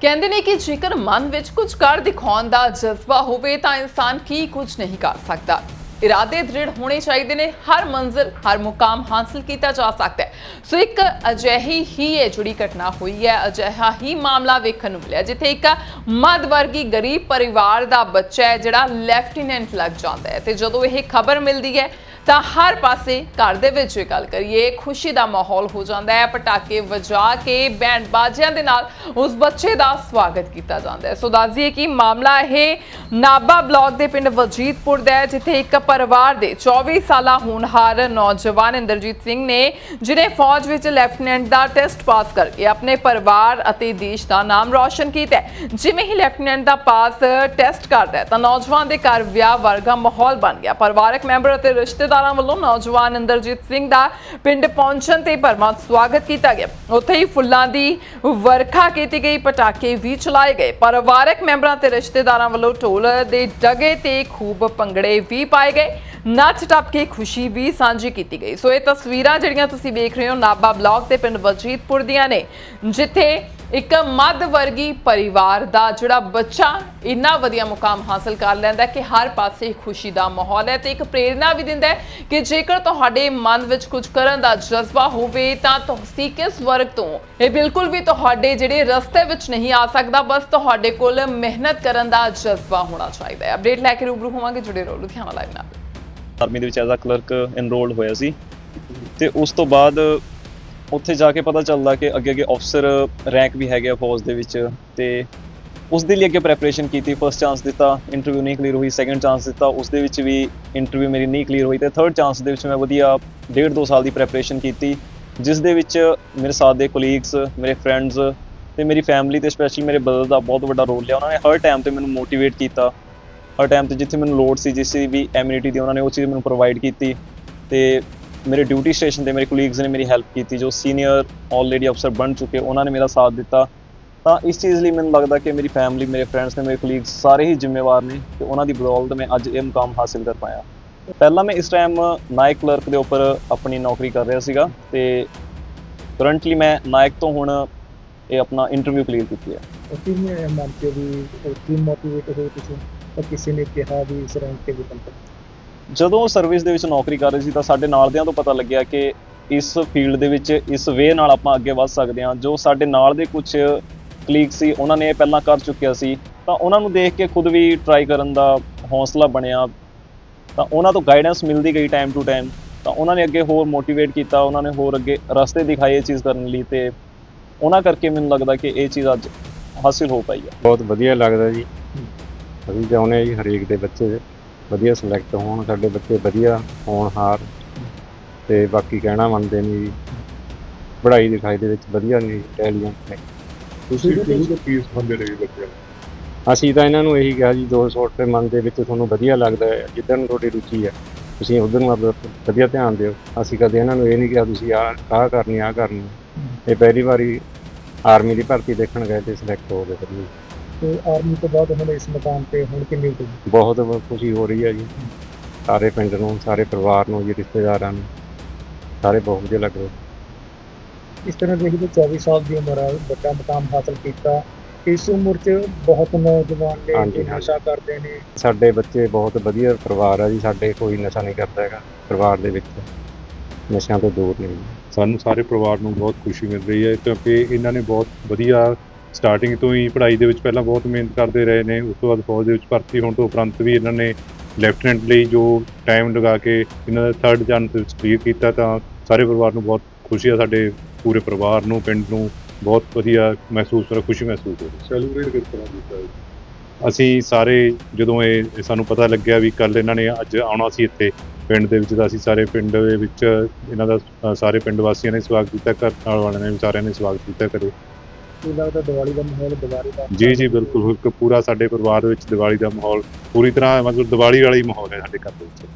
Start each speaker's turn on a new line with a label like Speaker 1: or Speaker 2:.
Speaker 1: ਕਹਿੰਦੇ ਨੇ ਕਿ ਜੇਕਰ ਮਨ ਵਿੱਚ ਕੁਝ ਕਰ ਦਿਖਾਉਣ ਦਾ ਜਜ਼ਬਾ ਹੋਵੇ ਤਾਂ ਇਨਸਾਨ ਕੀ ਕੁਝ ਨਹੀਂ ਕਰ ਸਕਦਾ। ਇਰਾਦੇ ਦ੍ਰਿੜ ਹੋਣੇ ਚਾਹੀਦੇ ਨੇ। ਹਰ ਮੰਜ਼ਿਲ, ਹਰ ਮੁਕਾਮ ਹਾਸਲ ਕੀਤਾ ਜਾ ਸਕਦਾ ਹੈ। ਸੋ ਇੱਕ ਅਜਿਹੀ ਹੀ ਇਹ ਜੁੜੀ ਘਟਨਾ ਹੋਈ ਹੈ। ਅਜਿਹਾ ਹੀ ਮਾਮਲਾ ਵੇਖਣ ਨੂੰ ਮਿਲਿਆ, ਜਿੱਥੇ ਇੱਕ ਮੱਧ ਵਰਗੀ ਗਰੀਬ ਪਰਿਵਾਰ ਦਾ ਬੱਚਾ ਹੈ, ਜਿਹੜਾ ਲੈਫਟੀਨੈਂਟ ਲੱਗ ਜਾਂਦਾ ਹੈ। ਤੇ ਜਦੋਂ ਇਹ ਖਬਰ ਮਿਲਦੀ ਹੈ ਤਾਂ ਹਰ ਪਾਸੇ ਘਰ ਦੇ ਵਿੱਚ ਜੇ ਗੱਲ ਕਰੀਏ, ਖੁਸ਼ੀ ਦਾ ਮਾਹੌਲ ਹੋ ਜਾਂਦਾ ਹੈ, ਪਟਾਕੇ ਵਜਾ ਕੇ ਬੈਂਡ ਬਾਜਿਆਂ ਦੇ ਨਾਲ ਉਸ ਬੱਚੇ ਦਾ ਸਵਾਗਤ ਕੀਤਾ ਜਾਂਦਾ ਹੈ। ਸੋ ਦੱਸਦੀਏ ਕਿ ਮਾਮਲਾ ਇਹ ਨਾਬਾ ਬਲਾਕ ਦੇ ਪਿੰਡ ਵਜੀਦਪੁਰ ਦਾ ਹੈ, ਜਿੱਥੇ ਇੱਕ ਪਰਿਵਾਰ ਦੇ 24 ਸਾਲਾ ਹੋਣਹਾਰ ਨੌਜਵਾਨ ਇੰਦਰਜੀਤ ਸਿੰਘ ਨੇ ਜਿਨੇ ਫੌਜ ਵਿੱਚ ਲੈਫਟੀਨੈਂਟ ਦਾ ਟੈਸਟ ਪਾਸ ਕਰਕੇ ਆਪਣੇ ਪਰਿਵਾਰ ਅਤੇ ਦੇਸ਼ ਦਾ ਨਾਮ ਰੌਸ਼ਨ ਕੀਤਾ ਜਿਵੇਂ ਹੀ ਲੈਫਟੀਨੈਂਟ ਦਾ ਪਾਸ ਟੈਸਟ ਕਰਦਾ ਤਾਂ ਨੌਜਵਾਨ ਦੇ ਘਰ ਵਿਆਹ ਵਰਗਾ ਮਾਹੌਲ ਬਣ ਗਿਆ। ਪਰਿਵਾਰਕ ਮੈਂਬਰ ਅਤੇ ਰਿਸ਼ਤੇਦਾਰ ਵੱਲੋਂ ਨੌਜਵਾਨ ਇੰਦਰਜੀਤ ਸਿੰਘ ਦਾ ਪਿੰਡ ਪਹੁੰਚਣ ਤੇ ਭਰਵਾਂ ਸਵਾਗਤ ਕੀਤਾ ਗਿਆ। ਉੱਥੇ ਹੀ ਫੁੱਲਾਂ ਦੀ ਵਰਖਾ ਕੀਤੀ ਗਈ, ਪਟਾਕੇ ਵੀ ਚਲਾਏ ਗਏ। ਪਰਿਵਾਰਕ ਮੈਂਬਰਾਂ ਤੇ ਰਿਸ਼ਤੇਦਾਰਾਂ ਵੱਲੋਂ ਢੋਲ ਦੇ ਡਗੇ ਤੇ ਖੂਬ ਭੰਗੜੇ ਵੀ ਪਾਏ ਗਏ। ਨੱਚ ਟੱਪ ਕੇ ਖੁਸ਼ੀ ਵੀ ਸਾਂਝੀ ਕੀਤੀ ਗਈ। ਸੋ ਇਹ ਤਸਵੀਰਾਂ ਜਿਹੜੀਆਂ ਤੁਸੀਂ ਵੇਖ ਰਹੇ ਹੋ ਨਾਬਾ ਬਲਾਕ ਦੇ ਪਿੰਡ ਵਜੀਦਪੁਰ ਦੀਆਂ ਨੇ, ਜਿੱਥੇ ਇੱਕ ਮੱਧ ਵਰਗੀ ਪਰਿਵਾਰ ਦਾ ਜਿਹੜਾ ਬੱਚਾ ਇੰਨਾ ਵਧੀਆ ਮੁਕਾਮ ਹਾਸਲ ਕਰ ਲੈਂਦਾ ਕਿ ਹਰ ਪਾਸੇ ਖੁਸ਼ੀ ਦਾ ਮਾਹੌਲ ਹੈ ਤੇ ਇੱਕ ਪ੍ਰੇਰਣਾ ਵੀ ਦਿੰਦਾ ਹੈ ਕਿ ਜੇਕਰ ਤੁਹਾਡੇ ਮਨ ਵਿੱਚ ਕੁਝ ਕਰਨ ਦਾ ਜਜ਼ਬਾ ਹੋਵੇ ਤਾਂ ਤੁਸੀਂ ਕਿਸ ਵਰਗ ਤੋਂ ਇਹ ਬਿਲਕੁਲ ਵੀ ਤੁਹਾਡੇ ਜਿਹੜੇ ਰਸਤੇ ਵਿੱਚ ਨਹੀਂ ਆ ਸਕਦਾ, ਬਸ ਤੁਹਾਡੇ ਕੋਲ ਮਿਹਨਤ ਕਰਨ ਦਾ ਜਜ਼ਬਾ ਹੋਣਾ ਚਾਹੀਦਾ ਹੈ। ਅਪਡੇਟ ਲੈ ਕੇ ਰੂਬਰੂ ਹੋਵਾਂਗੇ ਜੁੜੇ ਰਹੋ ਲੁਧਿਆਣਾ ਲਾਈਵ ਨਾਲ।
Speaker 2: ਆਰਮੀ ਦੇ ਵਿੱਚ ਐਜ਼ ਅ ਕਲਰਕ ਐਨਰੋਲਡ ਹੋਇਆ ਸੀ ਤੇ ਉਸ ਤੋਂ ਬਾਅਦ ਉੱਥੇ ਜਾ ਕੇ ਪਤਾ ਚੱਲਦਾ ਕਿ ਅੱਗੇ ਅੱਗੇ ਅਫਸਰ ਰੈਂਕ ਵੀ ਹੈਗੇ ਆ ਫੌਜ ਦੇ ਵਿੱਚ ਤੇ ਉਸ ਦੇ ਲਈ ਅੱਗੇ ਪ੍ਰੈਪਰੇਸ਼ਨ ਕੀਤੀ ਫਰਸਟ ਚਾਂਸ ਦਿੱਤਾ ਇੰਟਰਵਿਊ ਨਹੀਂ ਕਲੀਅਰ ਹੋਈ ਸੈਕੰਡ ਚਾਂਸ ਦਿੱਤਾ, ਉਸ ਦੇ ਵਿੱਚ ਵੀ ਇੰਟਰਵਿਊ ਮੇਰੀ ਨਹੀਂ ਕਲੀਅਰ ਹੋਈ ਤੇ ਥਰਡ ਚਾਂਸ ਦੇ ਵਿੱਚ ਮੈਂ ਵਧੀਆ ਡੇਢ ਦੋ ਸਾਲ ਦੀ ਪ੍ਰੈਪਰੇਸ਼ਨ ਕੀਤੀ, ਜਿਸ ਦੇ ਵਿੱਚ ਮੇਰੇ ਸਾਥ ਦੇ ਕੋਲੀਗਸ ਮੇਰੇ ਫਰੈਂਡਸ ਤੇ ਮੇਰੀ ਫੈਮਿਲੀ ਤੇ ਸਪੈਸ਼ਲੀ ਮੇਰੇ ਬ੍ਰਦਰ ਦਾ ਬਹੁਤ ਵੱਡਾ ਰੋਲ ਲਿਆ। ਉਹਨਾਂ ਨੇ ਹਰ ਟਾਈਮ ਤੇ ਮੈਨੂੰ ਮੋਟੀਵੇਟ ਕੀਤਾ। ਹਰ ਟਾਈਮ ਤੇ ਜਿੱਥੇ ਮੈਨੂੰ ਲੋੜ ਸੀ, ਜਿਸ ਚੀਜ਼ ਵੀ ਐਮਿਨਿਟੀ ਦੀ ਉਹਨਾਂ ਨੇ ਉਹ ਚੀਜ਼ ਮੈਨੂੰ ਪ੍ਰੋਵਾਈਡ ਕੀਤੀ ਤੇ ਮੇਰੇ ਡਿਊਟੀ ਸਟੇਸ਼ਨ ਤੇ ਮੇਰੇ ਕੋਲੀਗਸ ਨੇ ਮੇਰੀ ਹੈਲਪ ਕੀਤੀ, ਜੋ ਸੀਨੀਅਰ ਆਲਰੇਡੀ ਅਫਸਰ ਬਣ ਚੁੱਕੇ, ਉਹਨਾਂ ਨੇ ਮੇਰਾ ਸਾਥ ਦਿੱਤਾ। ਤਾਂ ਇਸ ਚੀਜ਼ ਲਈ ਮੈਨੂੰ ਲੱਗਦਾ ਕਿ ਮੇਰੀ ਫੈਮਿਲੀ ਮੇਰੇ ਫਰੈਂਡਸ ਨੇ, ਮੇਰੇ ਕੋਲੀਗਸ ਸਾਰੇ ਹੀ ਜ਼ਿੰਮੇਵਾਰ ਨੇ ਤੇ ਉਹਨਾਂ ਦੀ ਬਦੌਲਤ ਮੈਂ ਅੱਜ ਇਹ ਮੁਕਾਮ ਹਾਸਿਲ ਕਰ ਪਾਇਆ। ਪਹਿਲਾਂ ਮੈਂ ਇਸ ਟਾਈਮ ਨਾਇਕ ਕਲਰਕ ਦੇ ਉੱਪਰ ਆਪਣੀ ਨੌਕਰੀ ਕਰ ਰਿਹਾ ਸੀਗਾ ਤੇ ਕਰੰਟਲੀ ਮੈਂ ਨਾਇਕ ਤੋਂ ਹੁਣ ਇਹ ਆਪਣਾ ਇੰਟਰਵਿਊ ਕਲੀਅਰ ਕੀਤੀ ਹੈ।
Speaker 3: ਕਿਵੇਂ ਮੰਨ ਕੇ ਵੀ ਉਹ ਮੋਟੀਵੇਟ ਹੋਏ ਤੁਸੀਂ? ਤਾਂ ਕਿਸੇ ਨੇ ਕਿਹਾ ਵੀ ਇਸ ਰੈਂਕ ਤੇ ਵਿਕਣ ਤੱਕ
Speaker 2: ਜਦੋਂ ਸਰਵਿਸ ਦੇ ਵਿੱਚ ਨੌਕਰੀ ਕਰ ਰਹੇ ਸੀ ਤਾਂ ਸਾਡੇ ਨਾਲ ਦਿਆਂ ਤੋਂ ਪਤਾ ਲੱਗਿਆ ਕਿ ਇਸ ਫੀਲਡ ਦੇ ਵਿੱਚ ਇਸ ਵੇ ਨਾਲ ਆਪਾਂ ਅੱਗੇ ਵੱਧ ਸਕਦੇ ਹਾਂ। ਜੋ ਸਾਡੇ ਨਾਲ ਦੇ ਕੁਝ ਕਲੀਗ ਸੀ, ਉਹਨਾਂ ਨੇ ਇਹ ਪਹਿਲਾਂ ਕਰ ਚੁੱਕਿਆ ਸੀ। ਤਾਂ ਉਹਨਾਂ ਨੂੰ ਦੇਖ ਕੇ ਖੁਦ ਵੀ ਟਰਾਈ ਕਰਨ ਦਾ ਹੌਸਲਾ ਬਣਿਆ। ਤਾਂ ਉਹਨਾਂ ਤੋਂ ਗਾਈਡੈਂਸ ਮਿਲਦੀ ਗਈ ਟਾਈਮ ਟੂ ਟਾਈਮ ਤਾਂ ਉਹਨਾਂ ਨੇ ਅੱਗੇ ਹੋਰ ਮੋਟੀਵੇਟ ਕੀਤਾ, ਉਹਨਾਂ ਨੇ ਹੋਰ ਅੱਗੇ ਰਸਤੇ ਦਿਖਾਏ ਇਹ ਚੀਜ਼ ਕਰਨ ਲਈ ਤੇ ਉਹਨਾਂ ਕਰਕੇ ਮੈਨੂੰ ਲੱਗਦਾ ਕਿ ਇਹ ਚੀਜ਼ ਅੱਜ ਹਾਸਿਲ ਹੋ ਪਾਈ ਹੈ।
Speaker 4: ਬਹੁਤ ਵਧੀਆ ਲੱਗਦਾ ਜੀ। ਅਸੀਂ ਚਾਹੁੰਦੇ ਹਾਂ ਜੀ ਹਰੇਕ ਦੇ ਬੱਚੇ ਵਧੀਆ ਸਿਲੈਕਟ ਹੋਣ ਸਾਡੇ ਬੱਚੇ ਵਧੀਆ ਹੋਣ ਹਾਰ ਤੇ ਬਾਕੀ ਕਹਿਣਾ ਮੰਨਦੇ ਨੇ ਜੀ। ਪੜ੍ਹਾਈ ਲਿਖਾਈ ਦੇ ਵਿੱਚ ਵਧੀਆ ਨੇ ਇੰਟੈਲੀਜੈਂਟ ਨੇ।
Speaker 5: ਤੁਸੀਂ ਕਿਹੜੀ ਤੋਂ ਫੀਸ ਮੰਗਦੇ ਰਹੇ ਬੱਚਿਆਂ ਨੂੰ?
Speaker 4: ਅਸੀਂ ਤਾਂ ਇਹਨਾਂ ਨੂੰ ਇਹੀ ਕਿਹਾ ਜੀ 200 ਰੁਪਏ ਮੰਨ ਦੇ ਵਿੱਚ ਤੁਹਾਨੂੰ ਵਧੀਆ ਲੱਗਦਾ ਹੈ ਜਿੱਦਾਂ ਨੂੰ ਤੁਹਾਡੀ ਰੁਚੀ ਹੈ। ਤੁਸੀਂ ਉਧਰ ਨੂੰ ਆਪਦਾ ਵਧੀਆ ਧਿਆਨ ਦਿਓ। ਅਸੀਂ ਕਦੇ ਇਹਨਾਂ ਨੂੰ ਇਹ ਨਹੀਂ ਕਿਹਾ ਤੁਸੀਂ ਆਹ ਆਹ ਕਰਨੀ ਆਹ ਕਰਨੀ। ਇਹ ਪਹਿਲੀ ਵਾਰੀ ਆਰਮੀ ਦੀ ਭਰਤੀ ਦੇਖਣ ਗਏ ਤੇ ਸਿਲੈਕਟ ਹੋ ਗਏ ਫਿਰ
Speaker 3: ਤੇ ਆਰਮੀ ਤੋਂ ਬਾਅਦ ਹੁਣ ਇਸ ਮਕਾਮ ਤੇ ਹੁਣ ਕਿੰਨੀ ਕੁ
Speaker 4: ਬਹੁਤ ਬਹੁਤ ਖੁਸ਼ੀ ਹੋ ਰਹੀ ਹੈ ਜੀ। ਸਾਰੇ ਪਿੰਡ ਨੂੰ ਸਾਰੇ ਪਰਿਵਾਰ ਨੂੰ ਜੀ ਰਿਸ਼ਤੇਦਾਰਾਂ ਨੂੰ। ਸਾਰੇ ਬਹੁਤ ਵਧੀਆ ਲੱਗ ਰਿਹਾ।
Speaker 3: ਇਸ ਤਰ੍ਹਾਂ ਦੇਖਦੇ 24 ਸਾਲ ਦੀ ਉਮਰ ਹੈ ਵੱਡਾ ਮਕਾਮ ਹਾਸਲ ਕੀਤਾ। ਇਸ ਉਮਰ 'ਚ ਬਹੁਤ ਨੌਜਵਾਨ ਨੇ
Speaker 4: ਹਾਂਜੀ।
Speaker 3: ਨਸ਼ਾ ਕਰਦੇ ਨੇ।
Speaker 4: ਸਾਡੇ ਬੱਚੇ ਬਹੁਤ ਵਧੀਆ ਪਰਿਵਾਰ ਆ ਜੀ ਸਾਡੇ ਕੋਈ ਨਸ਼ਾ ਨਹੀਂ ਕਰਦਾ ਹੈਗਾ ਪਰਿਵਾਰ ਦੇ ਵਿੱਚ। ਨਸ਼ਿਆਂ ਤੋਂ ਦੂਰ ਨੇ ਜੀ
Speaker 5: ਸਾਨੂੰ ਸਾਰੇ ਪਰਿਵਾਰ ਨੂੰ ਬਹੁਤ ਖੁਸ਼ੀ ਮਿਲ ਰਹੀ ਹੈ ਕਿਉਂਕਿ ਇਹਨਾਂ ਨੇ ਬਹੁਤ ਵਧੀਆ ਸਟਾਰਟਿੰਗ ਤੋਂ ਹੀ ਪੜ੍ਹਾਈ ਦੇ ਵਿੱਚ ਪਹਿਲਾਂ ਬਹੁਤ ਮਿਹਨਤ ਕਰਦੇ ਰਹੇ ਨੇ ਉਸ ਤੋਂ ਬਾਅਦ ਫੌਜ ਦੇ ਵਿੱਚ ਭਰਤੀ ਹੋਣ ਤੋਂ ਉਪਰੰਤ ਵੀ ਇਹਨਾਂ ਨੇ ਲੈਫਟੀਨੈਂਟ ਲਈ ਜੋ ਟਾਈਮ ਲਗਾ ਕੇ ਇਹਨਾਂ ਦਾ ਥਰਡ ਜਨ ਵਿੱਚ ਕਲੀਅਰ ਕੀਤਾ ਤਾਂ ਸਾਰੇ ਪਰਿਵਾਰ ਨੂੰ ਬਹੁਤ ਖੁਸ਼ੀ ਆ ਸਾਡੇ ਪੂਰੇ ਪਰਿਵਾਰ ਨੂੰ ਪਿੰਡ ਨੂੰ ਬਹੁਤ ਵਧੀਆ ਮਹਿਸੂਸ ਹੋ ਰਿਹਾ ਖੁਸ਼ੀ ਮਹਿਸੂਸ ਹੋ ਰਹੀ ਸੈਲੀਬ੍ਰੇਟ ਕਿਸ ਤਰ੍ਹਾਂ ਕੀਤਾ ਅਸੀਂ ਸਾਰੇ ਜਦੋਂ ਇਹ ਸਾਨੂੰ ਪਤਾ ਲੱਗਿਆ ਵੀ ਕੱਲ ਇਹਨਾਂ ਨੇ ਅੱਜ ਆਉਣਾ ਸੀ ਇੱਥੇ ਪਿੰਡ ਦੇ ਵਿੱਚ ਤਾਂ ਅਸੀਂ ਸਾਰੇ ਪਿੰਡ ਦੇ ਵਿੱਚ ਇਹਨਾਂ ਦਾ ਸਾਰੇ ਪਿੰਡ ਵਾਸੀਆਂ ਨੇ ਸਵਾਗਤ ਕੀਤਾ ਘਰ ਨਾਲ ਵਾਲਿਆਂ ਨੇ ਸਾਰਿਆਂ ਨੇ ਸਵਾਗਤ ਕੀਤਾ ਕਰੇ
Speaker 3: ਕੀ ਲੱਗਦਾ ਦੀਵਾਲੀ ਦਾ ਮਾਹੌਲ ਦੀਵਾਲੀ ਦਾ
Speaker 5: ਜੀ ਜੀ, ਬਿਲਕੁਲ। ਇੱਕ ਪੂਰਾ ਸਾਡੇ ਪਰਿਵਾਰ ਦੇ ਵਿੱਚ ਦੀਵਾਲੀ ਦਾ ਮਾਹੌਲ ਪੂਰੀ ਤਰ੍ਹਾਂ ਮਤਲਬ ਦੀਵਾਲੀ ਵਾਲਾ ਹੀ ਮਾਹੌਲ ਹੈ ਸਾਡੇ ਘਰ ਦੇ ਵਿੱਚ।